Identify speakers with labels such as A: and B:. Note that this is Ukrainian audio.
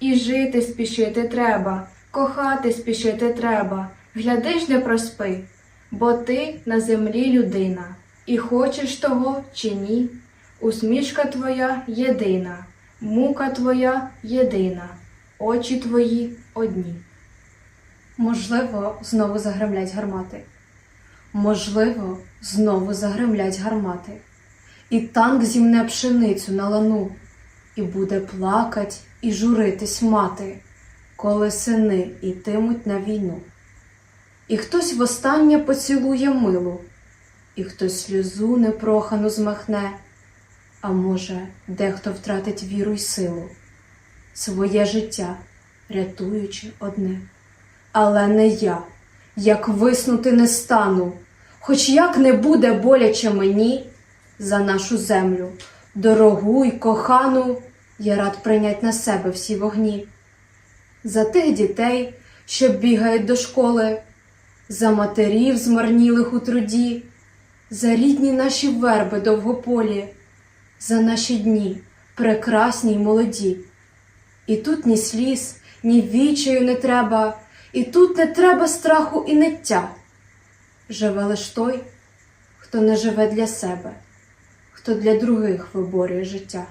A: і жити спішити треба, кохати спішити треба, глядиш, не проспи, бо ти на землі людина, і хочеш того чи ні. Усмішка твоя єдина, мука твоя єдина, очі твої одні.
B: Можливо, знову загремлять гармати. Можливо, знову загремлять гармати. І танк зімне пшеницю на лану, і буде плакать і журитись мати, коли сини йтимуть на війну. І хтось востаннє поцілує милу, і хтось сльозу непрохану змахне, а може, дехто втратить віру й силу, своє життя, рятуючи одне. Але не я, як виснути не стану, хоч як не буде боляче мені за нашу землю, дорогу й кохану, я рад прийнять на себе всі вогні. За тих дітей, що бігають до школи, за матерів, змарнілих у труді, за рідні наші верби довгополі, за наші дні, прекрасні й молоді. І тут ні сліз, ні вічаю не треба, і тут не треба страху і ниття. Живе лиш той, хто не живе для себе, хто для других виборює життя.